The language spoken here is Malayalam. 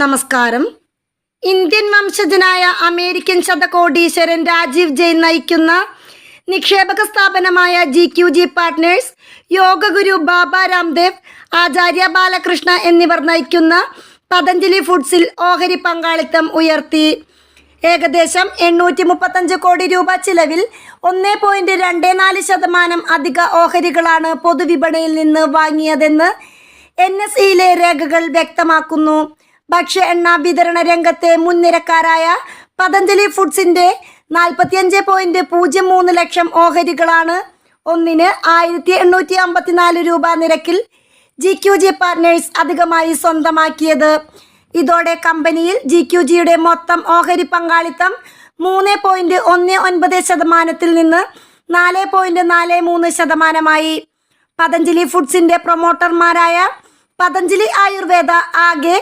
നമസ്കാരം. ഇന്ത്യൻ വംശജനായ അമേരിക്കൻ ശതകോടീശ്വരൻ രാജീവ് ജെയിൻ നയിക്കുന്ന നിക്ഷേപക സ്ഥാപനമായ ജി ക്യു ജി പാർട്ട്നേഴ്സ് യോഗഗുരു ബാബ രാംദേവ് ആചാര്യ ബാലകൃഷ്ണ എന്നിവർ നയിക്കുന്ന പതഞ്ജലി ഫുഡ്സിൽ ഓഹരി പങ്കാളിത്തം ഉയർത്തി. ഏകദേശം എണ്ണൂറ്റി മുപ്പത്തഞ്ച് കോടി രൂപ ചിലവിൽ ഒന്ന് പോയിന്റ് രണ്ട് നാല് ശതമാനം അധിക ഓഹരികളാണ് പൊതുവിപണിയിൽ നിന്ന് വാങ്ങിയതെന്ന് എൻ എസ് ഇയിലെ രേഖകൾ വ്യക്തമാക്കുന്നു. ഭക്ഷ്യ എണ്ണ വിതരണ രംഗത്തെ മുൻനിരക്കാരായ പതഞ്ജലി ഫുഡ്സിന്റെ നാൽപ്പത്തിയഞ്ച് പോയിന്റ് പൂജ്യം മൂന്ന് ലക്ഷം ഓഹരികളാണ്. ഒന്നിന് ആയിരത്തി എണ്ണൂറ്റി അമ്പത്തിനാല് രൂപ നിരക്കിൽ ജി ക്യു ജി പാർട്ട്നേഴ്സ് അധികമായി സ്വന്തമാക്കിയത്. ഇതോടെ കമ്പനിയിൽ ജി ക്യു ജിയുടെ മൊത്തം ഓഹരി പങ്കാളിത്തം മൂന്ന് പോയിന്റ് ഒന്ന് ഒൻപത് ശതമാനത്തിൽ നിന്ന് നാല് പോയിന്റ് നാല് മൂന്ന് ശതമാനമായി. പതഞ്ജലി ഫുഡ്സിന്റെ പ്രൊമോട്ടർമാരായ പതഞ്ജലി ആയുർവേദ ആകെ